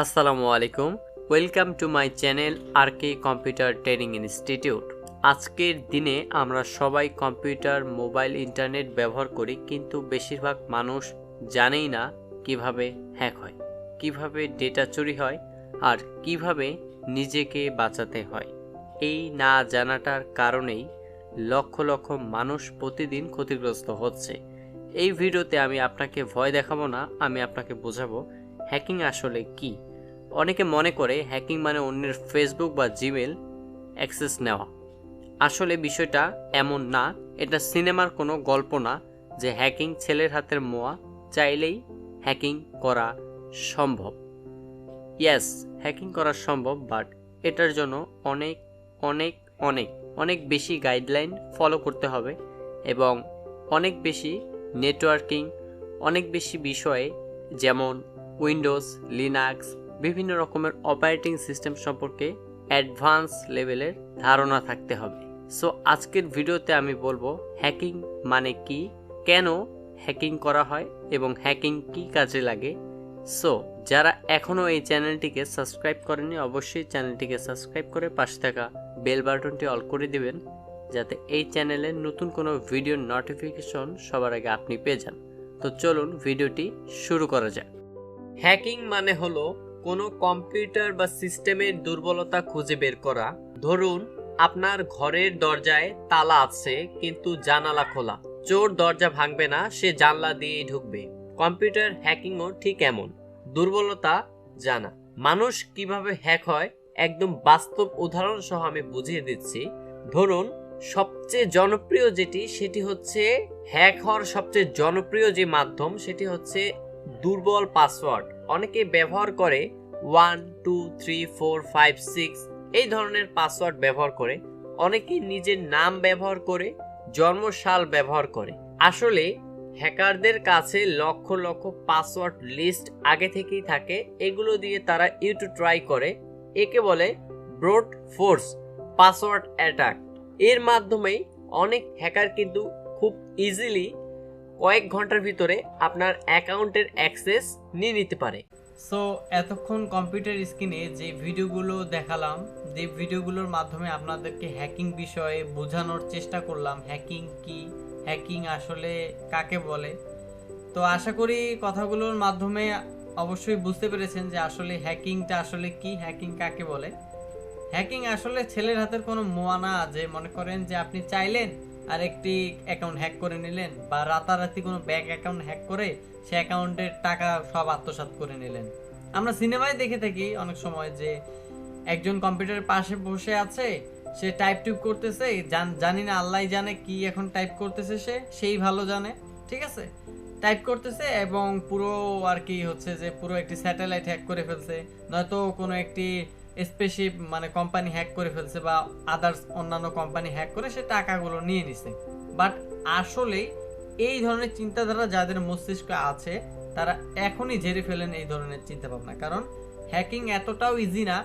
আসসালামু আলাইকুম। Welcome to my channel R K computer training institute আজকের দিনে আমরা সবাই কম্পিউটার, মোবাইল, ইন্টারনেট ব্যবহার করি, কিন্তু বেশিরভাগ মানুষ জানেই না কীভাবে হ্যাক হয়, কীভাবে ডেটা চুরি হয়, আর কীভাবে নিজেকে বাঁচাতে হয়। এই না জানাটার কারণেই লক্ষ লক্ষ মানুষ প্রতিদিন ক্ষতিগ্রস্ত হচ্ছে। এই ভিডিওতে আমি আপনাকে ভয় দেখাবো না, আমি আপনাকে বোঝাবো হ্যাকিং আসলে কি? অনেকে মনে করে হ্যাকিং মানে অন্যের ফেসবুক বা জিমেল অ্যাক্সেস নেওয়া। আসলে বিষয়টা এমন না, এটা সিনেমার কোনো গল্প না যে হ্যাকিং ছেলের হাতের মোয়া চাইলেই হ্যাকিং করা সম্ভব। ইয়াস হ্যাকিং করা সম্ভব বাট এটার জন্য অনেক অনেক অনেক অনেক বেশি গাইডলাইন ফলো করতে হবে এবং অনেক বেশি নেটওয়ার্কিং অনেক বেশি বিষয়ে যেমন উইন্ডোজ লিনাক্স বিভিন্ন রকমের অপারেটিং সিস্টেম সম্পর্কে অ্যাডভান্স লেভেলের ধারণা থাকতে হবে। সো আজকের ভিডিওতে আমি বলব হ্যাকিং মানে কি, কেন হ্যাকিং করা হয় এবং হ্যাকিং কি কাজে লাগে। সো যারা এখনও এই চ্যানেলটিকে সাবস্ক্রাইব করেনি অবশ্যই চ্যানেলটিকে সাবস্ক্রাইব করে পাশে থাকা বেল বাটনটি অল করে দিবেন, যাতে এই চ্যানেলের নতুন কোনো ভিডিওর নোটিফিকেশন সবার আগে আপনি পেয়ে যান। তো চলুন ভিডিওটি শুরু করা যাক। হ্যাকিং মানে হলো কোনো কম্পিউটার বা সিস্টেমের দুর্বলতা খুঁজে বের করা। ধরুন, আপনার ঘরের দরজায় তালা আছে, কিন্তু জানালা খোলা। চোর দরজা ভাঙবে না, সে জানলা দিয়েই ঢুকবে। কম্পিউটার হ্যাকিংও ঠিক এমন। দুর্বলতা জানা। মানুষ কীভাবে হ্যাক হয়, একদম বাস্তব উদাহরণ সহ আমি বুঝিয়ে দিচ্ছি। ধরুন, সবচেয়ে জনপ্রিয় যেটি, সেটি হচ্ছে হ্যাক হওয়ার সবচেয়ে জনপ্রিয় যে মাধ্যম, সেটি হচ্ছে দুর্বল পাসওয়ার্ড। অনেকে ব্যবহার করে one, two, three, four, five, six এই ধরনের পাসওয়ার্ড ব্যবহার করে। অনেকে নিজের নাম ব্যবহার করে, জন্মসাল ব্যবহার করে। আসলে হ্যাকারদের কাছে লক্ষ লক্ষ পাসওয়ার্ড লিস্ট আগে থেকেই থাকে, এগুলো দিয়ে তারা ইউটু ট্রাই করে। একে বলে ব্রোড ফোর্স, পাসওয়ার্ড অ্যাটাক। এর মাধ্যমেই অনেক হ্যাকার কিন্তু খুব ইজিলি কয়েক ঘণ্টার ভিতরে আপনার অ্যাকাউন্টের অ্যাক্সেস নিয়ে নিতে পারে। সো এতক্ষণ কম্পিউটার স্ক্রিনে যে ভিডিওগুলো দেখালাম, যে ভিডিওগুলোর মাধ্যমে আপনাদেরকে হ্যাকিং বিষয়ে বোঝানোর চেষ্টা করলাম হ্যাকিং কি হ্যাকিং আসলে কাকে বলে, তো আশা করি কথাগুলোর মাধ্যমে অবশ্যই বুঝতে পেরেছেন যে আসলে হ্যাকিংটা আসলে কি হ্যাকিং কাকে বলে। হ্যাকিং আসলে ছেলের হাতের কোনো মোয়া না যে মনে করেন যে আপনি চাইলেন আর একটি অ্যাকাউন্ট হ্যাক করে নিলেন বা রাতারাতি কোনো ব্যাংক অ্যাকাউন্ট হ্যাক করে সে অ্যাকাউন্টের টাকা সব আত্মসাৎ করে নিলেন। আমরা সিনেমায় দেখে থাকি অনেক সময় যে একজন কম্পিউটারের পাশে বসে আছে, সে টাইপ টিপ করতেছে, জানি না আল্লাহ জানে কি এখন টাইপ করতেছে সে, সেই ভালো জানে, ঠিক আছে? টাইপ করতেছে এবং পুরো আর কি হচ্ছে যে পুরো একটি স্যাটেলাইট হ্যাক করে ফেলছে। নয়তো কোনো একটি স্পেসিফ মানে কোম্পানি হ্যাক করে ফেলছে বা আদার্স অন্যান্য কোম্পানি হ্যাক করে সে টাকাগুলো নিয়ে নিছে। বাট আসলে এই ধরনের চিন্তাধারা যাদের মস্তিষ্কে আছে, তারা এখনই ঝেড়ে ফেলেন এই ধরনের চিন্তা ভাবনা কারণ হ্যাকিং এতটাও ইজি না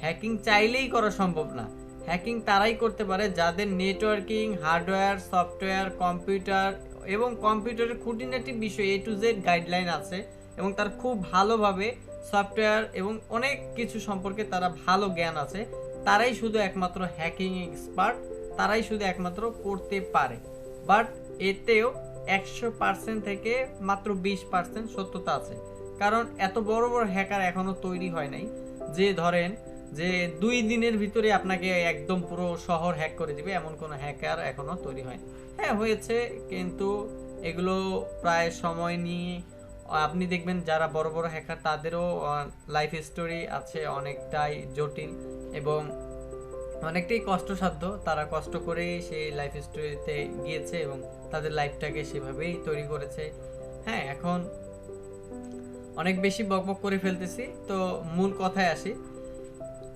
হ্যাকিং চাইলেই করা সম্ভব না। হ্যাকিং তারাই করতে পারে যাদের নেটওয়ার্কিং হার্ডওয়্যার সফটওয়্যার কম্পিউটার এবং কম্পিউটারের খুঁটিনাটি বিষয় এ টু জেড গাইডলাইন আছে এবং তার খুব ভালোভাবে সফটওয়্যার এবং অনেক কিছু সম্পর্কে তারা ভালো জ্ঞান আছে, তারাই শুধু একমাত্র হ্যাকিং এক্সপার্ট তারাই শুধু একমাত্র করতে পারে। বাট এতেও একশো পার্সেন্ট থেকে মাত্র বিশ পার্সেন্ট সত্যতা আছে। কারণ এত বড় বড় হ্যাকার এখনও তৈরি হয় নাই, যে ধরেন যে দুই দিনের ভিতরে আপনাকে একদম পুরো শহর হ্যাক করে দিবে, এমন কোনো হ্যাকার এখনও তৈরি হয় হ্যাঁ হয়েছে, কিন্তু এগুলো প্রায় সময় নিয়ে আপনি দেখবেন যারা বড় বড় হ্যাকার তাদেরও লাইফ স্টোরি আছে অনেকটাই জটিল এবং অনেকটাই কষ্টসাধ্য। তারা কষ্ট করেই সেই লাইফ স্টোরিতে গিয়েছে এবং তাদের লাইফটাকে সেভাবেই তৈরি করেছে। হ্যাঁ এখন অনেক বেশি বকবক করে ফেলতেছি, তো মূল কথায় আসি।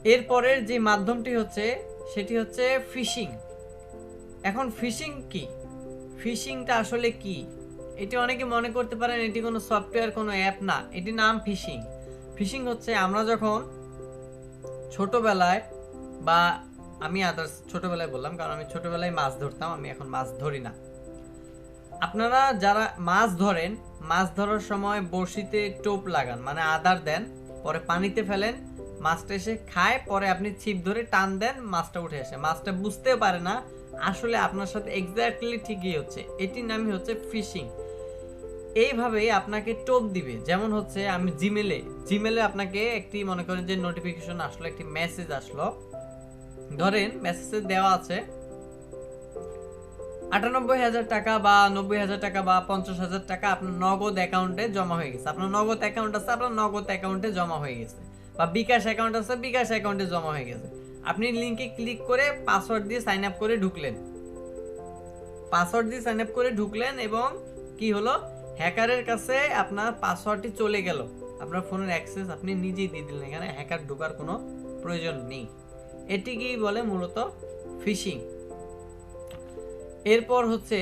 এরপরের যে মাধ্যমটি হচ্ছে, সেটি হচ্ছে ফিশিং এখন ফিশিং কি? ফিশিংটা আসলে কি? এটি অনেকে মনে করতে পারেন এটি কোনো সফটওয়্যার কোনো অ্যাপ না। এটি নাম ফিশিং ফিশিং হচ্ছে আমরা যখন ছোটবেলায় বা আমি আদার্স ছোটবেলায় বললাম, কারণ আমি ছোটবেলায় মাছ ধরতাম, আমি এখন মাছ ধরি না। আপনারা যারা মাছ ধরেন, মাছ ধরার সময় বড়শিতে টোপ লাগান মানে আদার দেন, পরে পানিতে ফেলেন, মাছটা এসে খায়, পরে আপনি ছিপ ধরে টান দেন, মাছটা উঠে আসে। মাছটা বুঝতেও পারে না, আসলে আপনার সাথে এক্স্যাক্টলি ঠিকই হচ্ছে। এটির নামই হচ্ছে ফিশিং এইভাবেই আপনাকে টোপ দিবে। যেমন হচ্ছে আমি জিমেলে জিমেলে আপনাকে একটি মনে করেন যে নোটিফিকেশন আসলো, একটি মেসেজ আসলো। ধরেন মেসেজে দেওয়া আছে, আটানব্বই হাজার টাকা বা নব্বই হাজার টাকা বা পঞ্চাশ হাজার টাকা আপনার নগদ অ্যাকাউন্টে জমা হয়ে গেছে। আপনার নগদ অ্যাকাউন্ট আছে, আপনার নগদ অ্যাকাউন্টে জমা হয়ে গেছে। বা বিকাশ অ্যাকাউন্ট আছে, বিকাশ অ্যাকাউন্টে জমা হয়ে গেছে। আপনি লিঙ্কে ক্লিক করে পাসওয়ার্ড দিয়ে সাইন আপ করে ঢুকলেন। পাসওয়ার্ড দিয়ে সাইন আপ করে ঢুকলেন এবং কি হলো? হ্যাকারের কাছে আপনার পাসওয়ার্ডটি চলে গেল। আপনার ফোনের অ্যাক্সেস আপনি নিজেই দিয়ে দিলেন, এখানে হ্যাকার ঢোকার কোনো প্রয়োজন নেই। এটিকেই বলে মূলত? ফিশিং এরপর হচ্ছে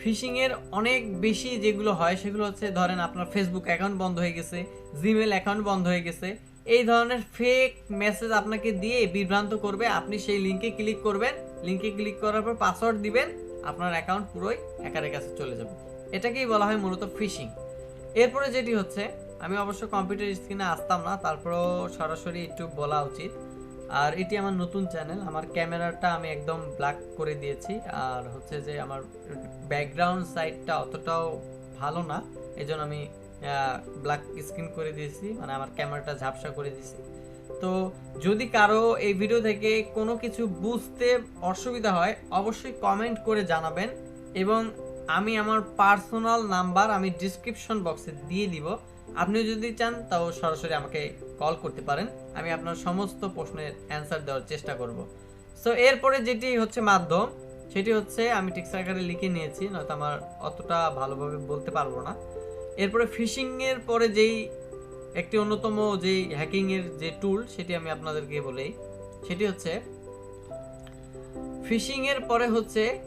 ফিশিং এর অনেক বেশি যেগুলো হয়, সেগুলো হচ্ছে ধরেন আপনার ফেসবুক অ্যাকাউন্ট বন্ধ হয়ে গেছে জিমেল অ্যাকাউন্ট বন্ধ হয়ে গেছে, এই ধরনের ফেক মেসেজ আপনাকে দিয়ে বিভ্রান্ত করবে। আপনি সেই লিঙ্কে ক্লিক করবেন লিঙ্কে ক্লিক করার পর পাসওয়ার্ড দিবেন, আপনার অ্যাকাউন্ট পুরোই হ্যাকারের কাছে চলে যাবে। এটাকেই বলা হয় মূলত ফিশিং। এরপরে যেটি হচ্ছে, আমি অবশ্য কম্পিউটার স্ক্রিনে আসতাম না, তারপরেও সরাসরি একটু বলা উচিত। আর এটি আমার নতুন চ্যানেল, আমার ক্যামেরাটা আমি একদম ব্ল্যাক করে দিয়েছি। আর হচ্ছে যে আমার ব্যাকগ্রাউন্ড সাইডটা অতটাও ভালো না এই আমি ব্ল্যাক স্ক্রিন করে দিয়েছি মানে আমার ক্যামেরাটা ঝাপসা করে দিয়েছি। তো যদি কারও এই ভিডিও থেকে কোনো কিছু বুঝতে অসুবিধা হয়, অবশ্যই কমেন্ট করে জানাবেন এবং আমি আমার পার্সোনাল নাম্বার আমি ডিসক্রিপশন বক্সে দিয়ে দিব। আপনি যদি চান, তাও সরাসরি আমাকে কল করতে পারেন। আমি আপনার সমস্ত প্রশ্নের অ্যান্সার দেওয়ার চেষ্টা করব। সো এরপরে যেটি হচ্ছে মাধ্যম, সেটি হচ্ছে আমি টেক্সট আকারে লিখে নিয়েছি, নয়তো আমার অতটা ভালোভাবে বলতে পারব না। এরপরে ফিশিং এর পরে যেই একটি অন্যতম যেই হ্যাকিং এর যে টুল সেটি আমি আপনাদেরকে বলেই সেটি হচ্ছে ফিশিং এর পরে হচ্ছে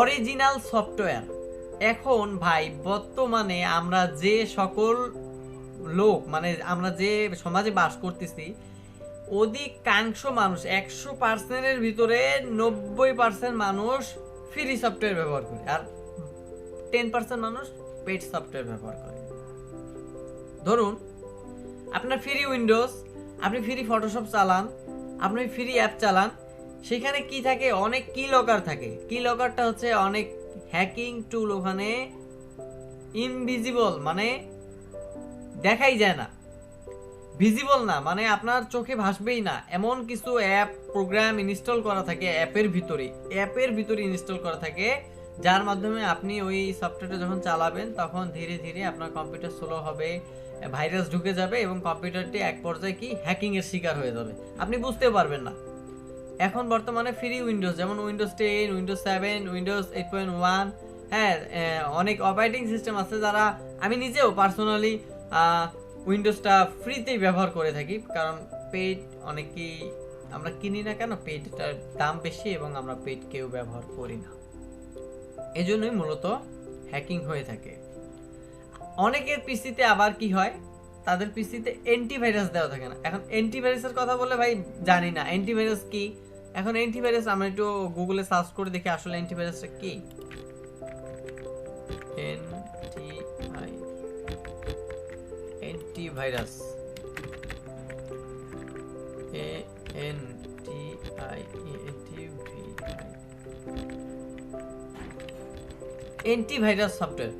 অরিজিনাল সফটওয়্যার। এখন ভাই, বর্তমানে আমরা যে সকল লোক মানে আমরা যে সমাজে বাস করতেছি, অধিকাংশ মানুষ একশো পার্সেন্টের ভিতরে নব্বই পার্সেন্ট মানুষ ফ্রি সফটওয়্যার ব্যবহার করে আর টেন পার্সেন্ট মানুষ পেড সফটওয়্যার ব্যবহার করে। ধরুন, আপনার ফ্রি উইন্ডোজ আপনি ফ্রি ফটোশপ চালান, আপনি ফ্রি অ্যাপ চালান সেখানে কি থাকে? অনেক কি লকার থাকে। কি লকারটা হচ্ছে অনেক হ্যাকিং টুল ওখানে ইনভিজিবল মানে দেখাই যায় না। ভিজিবল না মানে আপনার চোখে ভাসবেই না। এমন কিছু অ্যাপ প্রোগ্রাম ইনস্টল করা থাকে অ্যাপের ভিতরে অ্যাপের ভিতরে ইনস্টল করা থাকে, যার মাধ্যমে আপনি ওই সফটওয়্যারটা যখন চালাবেন, তখন ধীরে ধীরে আপনার কম্পিউটার স্লো হবে ভাইরাস ঢুকে যাবে এবং কম্পিউটারটি এক পর্যায়ে কি? হ্যাকিং এর শিকার হয়ে যাবে। আপনি বুঝতে পারবেন না। এখন বর্তমানে ফ্রি উইন্ডোজ যেমন Windows ten Windows seven Windows eight point one হ্যাঁ অনেক অপারেটিং সিস্টেম আছে যারা আমি নিজেও পার্সোনালি উইন্ডোজটা ফ্রিতেই ব্যবহার করে থাকি। কারণ পেড অনেকেই আমরা কিনি না কেন? পেডটার দাম বেশি এবং আমরা পেড কেউ ব্যবহার করি না। এজন্যই মূলত হ্যাকিং হয়ে থাকে। অনেকের পিসিতে আবার কি হয়? তাদের পিসিতে অ্যান্টিভাইরাস দেওয়া থাকে না। এখন অ্যান্টিভাইরাসের কথা বলে ভাই জানি না। অ্যান্টিভাইরাস কি? এখন অ্যান্টিভাইরাস আমরা একটু গুগলে সার্চ করে দেখি আসলে অ্যান্টিভাইরাসটা কি। Antivirus A N T I antivirus software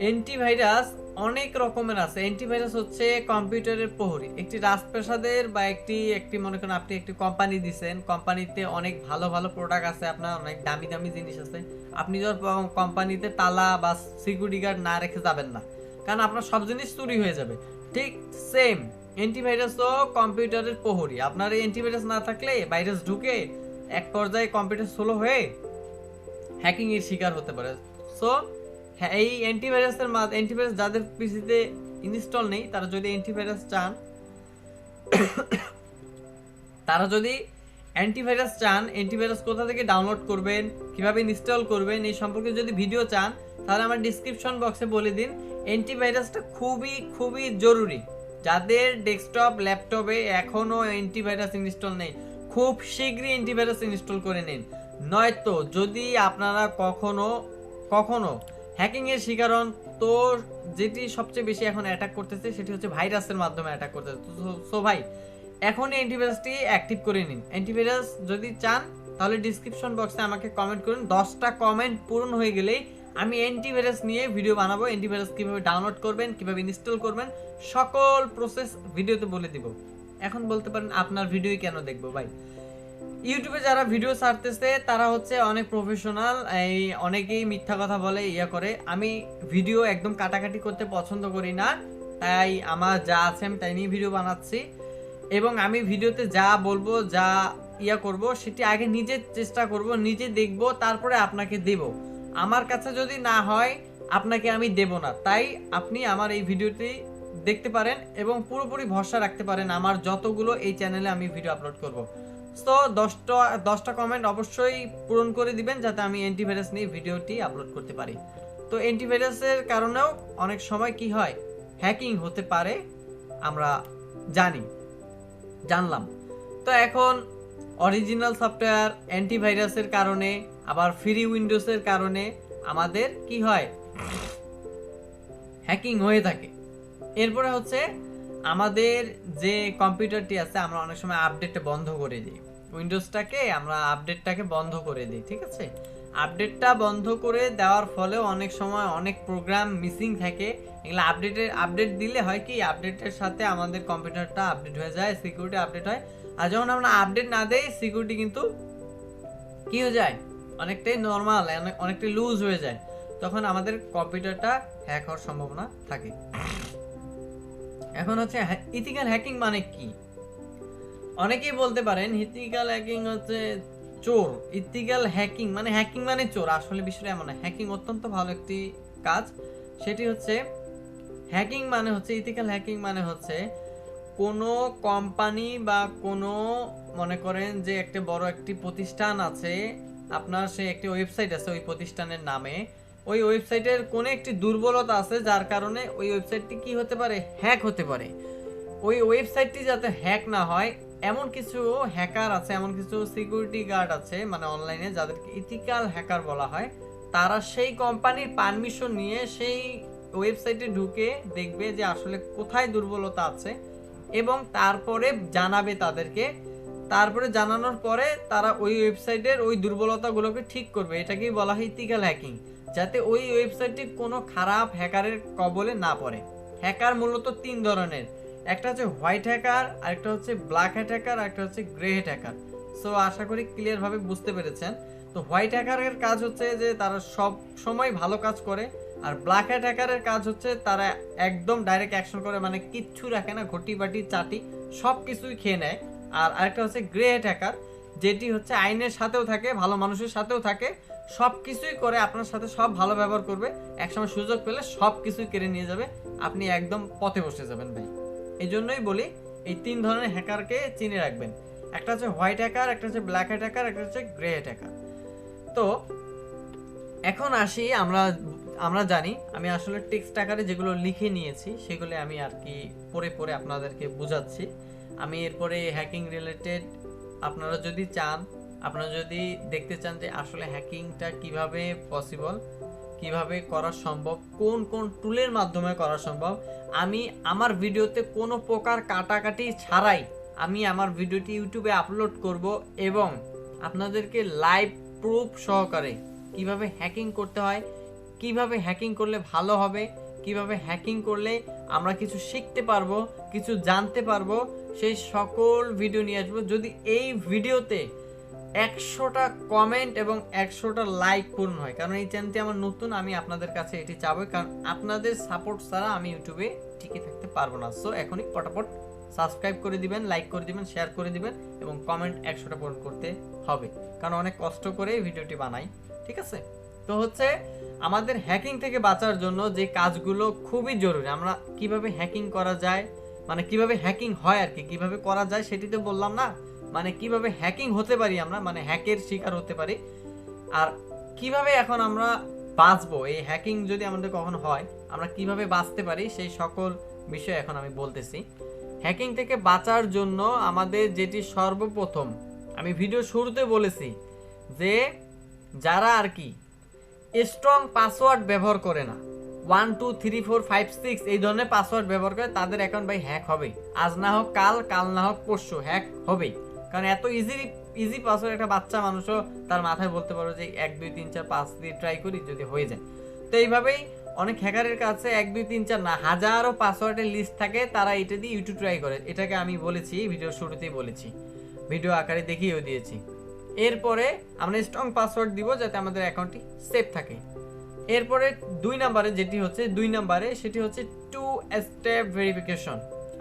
antivirus অনেক রকমের আছে। অ্যান্টিভাইরাস হচ্ছে কম্পিউটারের প্রহরী। একটি রাজপ্রাসাদের বা একটি একটি মনে করেন আপনি একটি কোম্পানি দিছেন কোম্পানিতে অনেক ভালো ভালো প্রোডাক্ট আছে, আপনার অনেক দামি দামি জিনিস আছে। আপনি যখন কোম্পানিতে তালা বা সিকিউরিটি গার্ড না রেখে যাবেন না। কারণ আপনার সব জিনিস চুরি হয়ে যাবে। ঠিক সেম অ্যান্টিভাইরাসও কম্পিউটারের প্রহরী। আপনার এই অ্যান্টিভাইরাস না থাকলে ভাইরাস ঢুকে এক পর্যায়ে কম্পিউটার স্লো হয়ে হ্যাকিং এর শিকার হতে পারে। সো হ্যাঁ এই অ্যান্টিভাইরাসের অ্যান্টিভাইরাস যাদের পিসিতে ইনস্টল নেই, তারা যদি অ্যান্টিভাইরাস চান, তারা যদি অ্যান্টিভাইরাস চান অ্যান্টিভাইরাস কোথা থেকে ডাউনলোড করবেন, কীভাবে ইনস্টল করবেন, এই সম্পর্কে যদি ভিডিও চান, তাহলে আমার ডিসক্রিপশন বক্সে বলে দিন। অ্যান্টিভাইরাসটা খুবই খুবই জরুরি। যাদের ডেস্কটপ ল্যাপটপে এখনও অ্যান্টিভাইরাস ইনস্টল নেই, খুব শীঘ্রই অ্যান্টিভাইরাস ইনস্টল করে নিন। নয়তো যদি আপনারা কখনো কখনো হ্যাকিং এর শিকার হন তো যেটি সবচেয়ে বেশি এখন অ্যাটাক করতেছে, সেটি হচ্ছে ভাইরাসের মাধ্যমে অ্যাটাক করতেছে। সো ভাই, এখন অ্যান্টিভাইরাসটি অ্যাক্টিভ করে নিন। অ্যান্টিভাইরাস যদি চান, তাহলে ডিসক্রিপশন বক্সে আমাকে কমেন্ট করুন। দশটা কমেন্ট পূরণ হয়ে গেলেই আমি অ্যান্টিভাইরাস নিয়ে ভিডিও বানাবো। অ্যান্টিভাইরাস কীভাবে ডাউনলোড করবেন, কীভাবে ইনস্টল করবেন, সকল প্রসেস ভিডিওতে বলে দিব। এখন বলতে পারেন, আপনার ভিডিও কেন দেখব ভাই? ইউটিউবে যারা ভিডিও ছাড়তেছে, তারা হচ্ছে অনেক প্রফেশনাল এই অনেকেই মিথ্যা কথা বলে, ইয়া করে। আমি ভিডিও একদম কাটাকাটি করতে পছন্দ করি না, তাই আমার যা আছে আমি তাই নিয়ে ভিডিও বানাচ্ছি। এবং আমি ভিডিওতে যা বলব, যা ইয়া করব, সেটি আগে নিজে চেষ্টা করব, নিজে দেখব, তারপরে আপনাকে দেব। আমার কাছে যদি না হয়, আপনাকে আমি দেব না। তাই আপনি আমার এই ভিডিওটি দেখতে পারেন এবং পুরোপুরি ভরসা রাখতে পারেন আমার যতগুলো এই চ্যানেলে আমি ভিডিও আপলোড করব। তো দশটা দশটা কমেন্ট অবশ্যই পূরণ করে দিবেন যাতে আমি অ্যান্টিভাইরাস নিয়ে ভিডিওটি আপলোড করতে পারি। তো অ্যান্টিভাইরাসের কারণেও অনেক সময় কি হয়? হ্যাকিং হতে পারে, আমরা জানি, জানলাম। তো এখন অরিজিনাল সফটওয়্যার অ্যান্টিভাইরাসের কারণে, আবার ফ্রি উইন্ডোজের কারণে আমাদের কি হয়? হ্যাকিং হয়ে থাকে। এরপরে হচ্ছে আমাদের যে কম্পিউটারটি আছে, আমরা অনেক সময় আপডেটটা বন্ধ করে দিই। উইন্ডোজটাকে আমরা আপডেটটাকে বন্ধ করে দিই, ঠিক আছে? আপডেটটা বন্ধ করে দেওয়ার ফলে অনেক সময় অনেক প্রোগ্রাম মিসিং থাকে। এগুলো আপডেটের আপডেট দিলে হয় কি আপডেটের সাথে আমাদের কম্পিউটারটা আপডেট হয়ে যায়, সিকিউরিটি আপডেট হয়। আর যখন আমরা আপডেট না দেই, সিকিউরিটি কিন্তু কি হয়ে যায়? অনেকটাই নর্মাল অনেকটাই লুজ হয়ে যায়। তখন আমাদের কম্পিউটারটা হ্যাক হওয়ার সম্ভাবনা থাকে। এখন হচ্ছে ইথিক্যাল হ্যাকিং মানে কি? অনেকেই বলতে পারেন ইথিক্যাল হ্যাকিং হচ্ছে চোর। ইথিক্যাল হ্যাকিং মানে হ্যাকিং মানে চোর। আসলে বিষয়টা এমন হ্যাকিং অত্যন্ত ভালো একটি কাজ। সেটি হচ্ছে হ্যাকিং মানে হচ্ছে ইথিক্যাল হ্যাকিং মানে হচ্ছে কোনো কোম্পানি বা কোনো, মনে করেন যে একটা বড় একটি প্রতিষ্ঠান আছে, আপনার সে একটি ওয়েবসাইট আছে, ওই প্রতিষ্ঠানের নামে ওই ওয়েবসাইটের কোনো একটি দুর্বলতা আছে, যার কারণে ওই ওয়েবসাইটটি কি হতে পারে? হ্যাক হতে পারে। ওই ওয়েবসাইটটি যাতে হ্যাক না হয়, এমন কিছু হ্যাকার আছে, এমন কিছু সিকিউরিটি গার্ড আছে মানে অনলাইনে, যাদেরকে ইথিক্যাল হ্যাকার বলা হয়, তারা সেই কোম্পানির পারমিশন নিয়ে সেই ওয়েবসাইটে ঢুকে দেখবে যে আসলে কোথায় দুর্বলতা আছে এবং তারপরে জানাবে তাদেরকে। তারপরে জানানোর পরে তারা ওই ওয়েবসাইটের ওই দুর্বলতাগুলোকে ঠিক করবে। এটাকেই বলা হয় ইথিক্যাল হ্যাকিং। যাতে ওই ওয়েবসাইটটি কোনো খারাপ হ্যাকারের কবলে না পড়ে। হ্যাকার মূলত তিন ধরনের। একটা হচ্ছে হোয়াইট হ্যাকার, আরেকটা হচ্ছে ব্ল্যাক হ্যাট হ্যাকার, আরেকটা হচ্ছে গ্রে হেড হ্যাকার। সো, আশা করি ক্লিয়ারভাবে বুঝতে পেরেছেন। তো হোয়াইট হ্যাকারের কাজ হচ্ছে যে তারা সব সময় ভালো কাজ করে, আর ব্ল্যাক হ্যাট হ্যাকারের কাজ হচ্ছে তারা একদম ডাইরেক্ট অ্যাকশন করে মানে কিচ্ছু রাখে না, ঘটি বাটি, চাটি সব কিছুই খেয়ে নেয়। আর আরেকটা হচ্ছে গ্রে হেড হ্যাকার, যেটি হচ্ছে আইনের সাথেও থাকে, ভালো মানুষের সাথেও থাকে। সব কিছুই করে আপনার সাথে সব ভালো ব্যবহার করবে। একসময় সুযোগ পেলে সব কিছুই কেড়ে নিয়ে যাবে। আপনি একদম পথে বসে যাবেন ভাই। এই জন্যই বলি, এই তিন ধরনের হ্যাকারকে চিনে রাখবেন। একটা হচ্ছে হোয়াইট হ্যাকার, একটা হচ্ছে ব্ল্যাক হ্যাট হ্যাকার, একটা হচ্ছে গ্রে হ্যাট হ্যাকার। তো, এখন আসি, আমরা আমরা জানি, আমি আসলে টেক্সট আকারে যেগুলো লিখে নিয়েছি, সেগুলো আমি আর কি পড়ে পড়ে আপনাদেরকে বোঝাচ্ছি। আমি এরপরে হ্যাকিং রিলেটেড আপনারা যদি চান আপনারা যদি দেখতে চান যে আসলে হ্যাকিংটা কীভাবে পসিবল কীভাবে করা সম্ভব, কোন কোন টুলের মাধ্যমে করা সম্ভব, আমি আমার ভিডিওতে কোনো প্রকার কাটাকাটি ছাড়াই আমি আমার ভিডিওটি ইউটিউবে আপলোড করব এবং আপনাদেরকে লাইভ প্রুফ সহকারে কীভাবে হ্যাকিং করতে হয়, কীভাবে হ্যাকিং করলে ভালো হবে, কীভাবে হ্যাকিং করলে আমরা কিছু শিখতে পারব, কিছু জানতে পারব, সেই সকল ভিডিও নিয়ে আসব। যদি এই ভিডিওতে একশোটা কমেন্ট এবং একশোটা লাইক পূর্ণ হয়। কারণ এই চ্যানেলটি আমার নতুন, আমি আপনাদের কাছে এটি চাবো কারণ আপনাদের সাপোর্ট ছাড়া আমি ইউটিউবে টিকে থাকতে পারব না। সো এখনই পটাপট সাবস্ক্রাইব করে দিবেন লাইক করে দিবেন শেয়ার করে দিবেন এবং কমেন্ট একশোটা পূরণ করতে হবে। কারণ অনেক কষ্ট করে ভিডিওটি বানাই, ঠিক আছে? তো হচ্ছে, আমাদের হ্যাকিং থেকে বাঁচার জন্য যে কাজগুলো খুবই জরুরি। আমরা কীভাবে হ্যাকিং করা যায় মানে কীভাবে হ্যাকিং হয় আর কি, কীভাবে করা যায় সেটি তো বললাম না। মানে কীভাবে হ্যাকিং হতে পারি আমরা মানে হ্যাকের শিকার হতে পারি, আর কীভাবে এখন আমরা বাঁচবো? এই হ্যাকিং যদি আমাদের কখনো হয়, আমরা কীভাবে বাঁচতে পারি? সেই সকল বিষয় এখন আমি বলতেছি। হ্যাকিং থেকে বাঁচার জন্য আমাদের যেটি সর্বপ্রথম, আমি ভিডিও শুরুতে বলেছি যে যারা আর কি স্ট্রং পাসওয়ার্ড ব্যবহার করে না one two three four five six এই ধরনের পাসওয়ার্ড ব্যবহার করে, তাদের অ্যাকাউন্ট ভাই হ্যাক হবে আজ না হোক কাল কাল না হোক পরশু হ্যাক হবেই। কারণ এত ইজি ইজি পাসওয়ার্ড একটা বাচ্চা মানুষও তার মাথায় বলতে পারো যে এক, দুই, তিন, চার, পাঁচ দিয়ে ট্রাই করি যদি হয়ে যায়। তো এইভাবেই অনেক হ্যাকারের কাছে এক, দুই, তিন, চার না, হাজারো পাসওয়ার্ডের লিস্ট থাকে, তারা এটা দিয়ে ইউটিউব ট্রাই করে। এটাকে আমি বলেছি ভিডিও শুরুতেই বলেছি। ভিডিও আকারে দেখিয়েও দিয়েছি। এরপরে আমরা স্ট্রং পাসওয়ার্ড দিব যাতে আমাদের অ্যাকাউন্টটি সেফ থাকে। এরপরে দুই নাম্বারে যেটি হচ্ছে, দুই নাম্বারে সেটি হচ্ছে টু স্টেপ ভেরিফিকেশন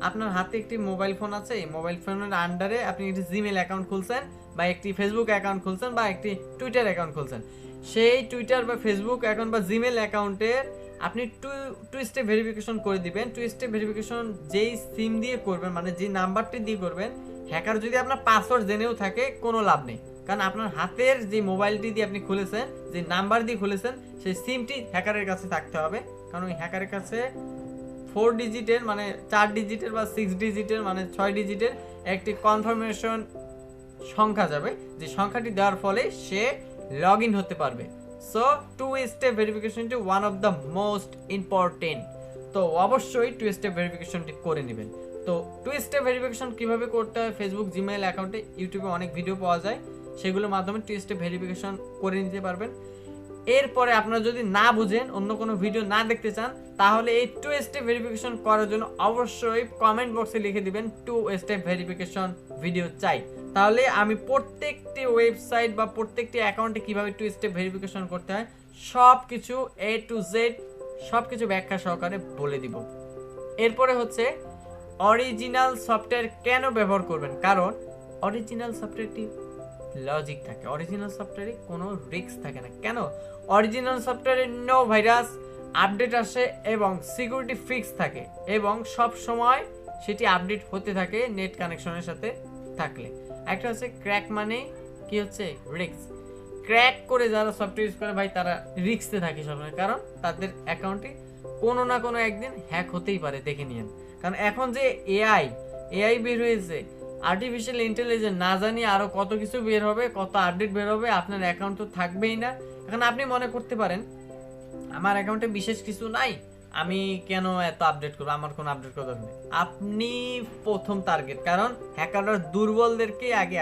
আপনার হাতে একটি মোবাইল ফোন আছে, এই মোবাইল ফোনের আন্ডারে আপনি একটি জিমেল অ্যাকাউন্ট খুলছেন বা একটি ফেসবুক অ্যাকাউন্ট খুলছেন বা একটি টুইটার অ্যাকাউন্ট খুলছেন। সেই টুইটার বা ফেসবুক অ্যাকাউন্ট বা জিমেল অ্যাকাউন্টের আপনি টু টু স্টেপ ভেরিফিকেশন করে দিবেন। টু স্টেপ ভেরিফিকেশন যেই সিম দিয়ে করবেন মানে যে নাম্বারটি দিয়ে করবেন হ্যাকার যদি আপনার পাসওয়ার্ড জেনেও থাকে, কোনো লাভ নেই। কারণ আপনার হাতের যে মোবাইলটি দিয়ে আপনি খুলেছেন, যে নাম্বার দিয়ে খুলেছেন, সেই সিমটি হ্যাকারের কাছে থাকতে হবে। কারণ ওই হ্যাকারের কাছে ফোর ডিজিটের মানে চার ডিজিটের বা সিক্স ডিজিটের মানে ছয় ডিজিটের একটি কনফার্মেশন সংখ্যা যাবে, যে সংখ্যাটি দেওয়ার ফলে সে লগ ইন হতে পারবে। So two step ভেরিফিকেশনটি one of the most important তো অবশ্যই টু স্টেপ ভেরিফিকেশনটি করে নেবেন। তো টু স্টেপ ভেরিফিকেশন কীভাবে করতে হয়? ফেসবুক জিমেইল অ্যাকাউন্টে ইউটিউবে অনেক ভিডিও পাওয়া যায়। সেগুলোর মাধ্যমে টু স্টেপ ভেরিফিকেশন করে নিতে পারবেন। এরপরে আপনারা যদি না বুঝেন, অন্য কোনো ভিডিও না দেখতে চান, তাহলে এই টু স্টেপ ভেরিফিকেশন করার জন্য অবশ্যই কমেন্ট বক্সে লিখে দিবেন টু স্টেপ ভেরিফিকেশন ভিডিও চাই। তাহলে আমি প্রত্যেকটি ওয়েবসাইট বা প্রত্যেকটি অ্যাকাউন্টে কীভাবে টু স্টেপ ভেরিফিকেশন করতে হয় সব কিছু এ টু জেড সব কিছু ব্যাখ্যা সহকারে বলে দিব। এরপরে হচ্ছে অরিজিনাল সফটওয়্যার কেন ব্যবহার করবেন? কারণ অরিজিনাল সফটওয়্যারটি লজিক থাকে। অরিজিনাল সফটওয়্যারে কোনো রিস্ক থাকে না। কেন? অরিজিনাল সফটওয়্যারে নো ভাইরাস আপডেট আসে এবং সিকিউরিটি ফিক্স থাকে এবং সব সময় সেটি আপডেট হতে থাকে নেট কানেকশনের সাথে থাকলে। একটা হচ্ছে ক্র্যাক মানে কি হচ্ছে? রিক্স ক্র্যাক করে যারা সফটওয়্যার ইউজ করে, ভাই, তারা রিস্কে থাকে সবসময়। কারণ তাদের অ্যাকাউন্টে কোনো না কোনো একদিন হ্যাক হতেই পারে, দেখে নিন কারণ এখন যে এআই এআই বের হয়েছে আর্টিফিশিয়াল ইন্টেলিজেন্স না জানি আরও কত কিছু বের হবে, কত আপডেট বের হবে, আপনার অ্যাকাউন্ট তো থাকবেই না। এখন আপনি মনে করতে পারেন, আমার অ্যাকাউন্টে বিশেষ কিছু নাই, আমি কেন এত আপডেট করব? আমার কোনো আপডেট করার নেই। আপনি প্রথম টার্গেট কারণ হ্যাকাররা দুর্বলদেরকে আগে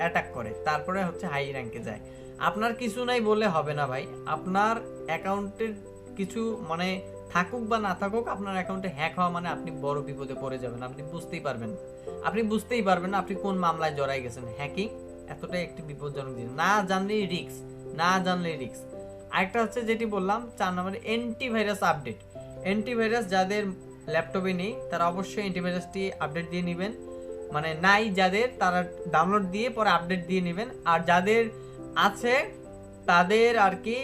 অ্যাটাক করে, তারপরে হচ্ছে হাই র্যাঙ্কে যায়। আপনার কিছু নাই বলে হবে না ভাই। আপনার অ্যাকাউন্টের কিছু মানে থাকুক বা না থাকুক, আপনার অ্যাকাউন্টে হ্যাক হওয়া মানে আপনি বড় বিপদে পড়ে যাবেন। আপনি বুঝতেই পারবেন। আপনি বুঝতেই পারবেন আপনি কোন মামলায় জড়াই গেছেন। হ্যাকিং এতটাই একটি বিপজ্জনক জিনিস। না জানলেই রিক্স না জানলেই রিক্স আরেকটা হচ্ছে যেটি বললাম, চার নম্বরে অ্যান্টিভাইরাস আপডেট অ্যান্টিভাইরাস যাদের ল্যাপটপে নেই, তারা অবশ্যই অ্যান্টিভাইরাসটি আপডেট দিয়ে নেবেন। মানে নাই যাদের, তারা ডাউনলোড দিয়ে পরে আপডেট দিয়ে নেবেন। আর যাদের আছে, তাদের আর কি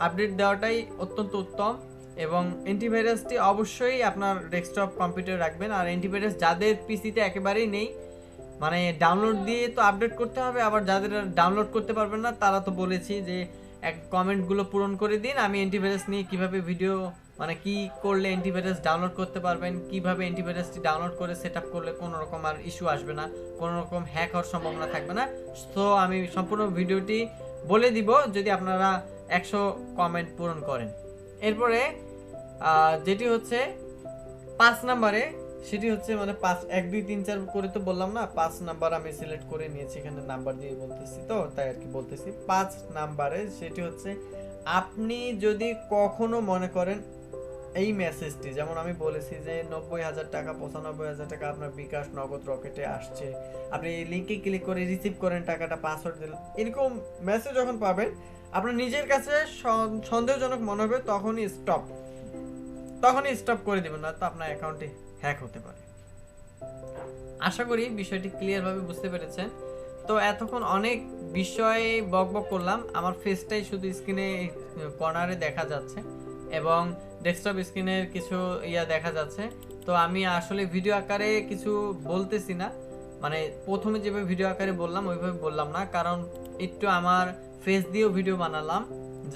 আপডেট দেওয়াটাই অত্যন্ত উত্তম। এবং অ্যান্টিভাইরাসটি অবশ্যই আপনার ডেস্কটপ কম্পিউটারে রাখবেন। আর অ্যান্টিভাইরাস যাদের পিসিতে একেবারেই নেই মানে ডাউনলোড দিয়ে তো আপডেট করতে হবে, আবার যাদের ডাউনলোড করতে পারবেন না, তারা তো বলেছি যে এক কমেন্টগুলো পূরণ করে দিন। আমি অ্যান্টিভাইরাস নিয়ে কীভাবে ভিডিও মানে কি করলে অ্যান্টিভাইরাস ডাউনলোড করতে পারবেন, কীভাবে অ্যান্টিভাইরাসটি ডাউনলোড করে সেট করলে কোনো রকম আর ইস্যু আসবে না, কোনো রকম হ্যাক হওয়ার সম্ভাবনা থাকবে না। তো আমি সম্পূর্ণ ভিডিওটি বলে দিব, যদি আপনারা একশো কমেন্ট পূরণ করেন। এরপরে যেটি হচ্ছে পাঁচ নাম্বারে, সেটি হচ্ছে মানে পাঁচ, এক, দুই, তিন, চার করে তো বললাম না, পাঁচ নাম্বার আমি সিলেক্ট করে নিয়েছি, এখানে নাম্বার দিয়ে বলতেছি তো, তাই আর কি বলতেছি। পাঁচ নাম্বারে সেটি হচ্ছে, আপনি যদি কখনো মনে করেন এই মেসেজটি যেমন আমি বলেছি যে নব্বই হাজার টাকা, পঁচানব্বই হাজার টাকা আপনার বিকাশ নগদ রকেটে আসছে, আপনি এই লিঙ্কে ক্লিক করে রিসিভ করেন টাকাটা পাসওয়ার্ড দিলেন, এরকম মেসেজ যখন পাবেন, আপনার নিজের কাছে সন্দেহজনক মনে হবে, তখনই স্টপ তখনই স্টপ করে দেবেন না তো আপনার অ্যাকাউন্টে হ্যাক হতে পারে। আশা করি বিষয়টি ক্লিয়ারভাবে বুঝতে পেরেছেন। তো এতক্ষণ অনেক বিষয়ে বক বক করলাম। আমার ফেসটাই শুধু স্ক্রিনে কর্নারে দেখা যাচ্ছে এবং ডেস্কটপ স্ক্রিনের কিছু ইয়া দেখা যাচ্ছে। তো আমি আসলে ভিডিও আকারে কিছু বলতেছি না। মানে প্রথমে যেভাবে ভিডিও আকারে বললাম, ওইভাবে বললাম না। কারণ একটু আমার ফেস দিয়েও ভিডিও বানালাম।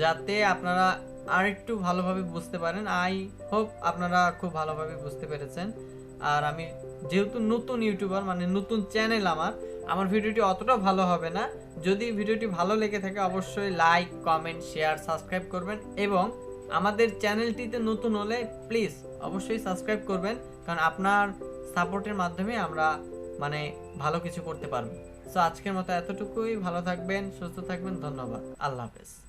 যাতে আপনারা আরেকটু ভালোভাবে বুঝতে পারেন। আই হোপ আপনারা খুব ভালোভাবে বুঝতে পেরেছেন। আর আমি যেহেতু নতুন ইউটিউবার মানে নতুন চ্যানেল আমার আমার ভিডিওটি অতটা ভালো হবে না। যদি ভিডিওটি ভালো লেগে থাকে, অবশ্যই লাইক, কমেন্ট, শেয়ার, সাবস্ক্রাইব করবেন এবং আমাদের চ্যানেলটিতে নতুন হলে প্লিজ অবশ্যই সাবস্ক্রাইব করবেন, কারণ আপনার সাপোর্টের মাধ্যমে আমরা মানে ভালো কিছু করতে পারব। সো আজকের মতো এতটুকুই। ভালো থাকবেন, সুস্থ থাকবেন। ধন্যবাদ। আল্লাহ হাফেজ।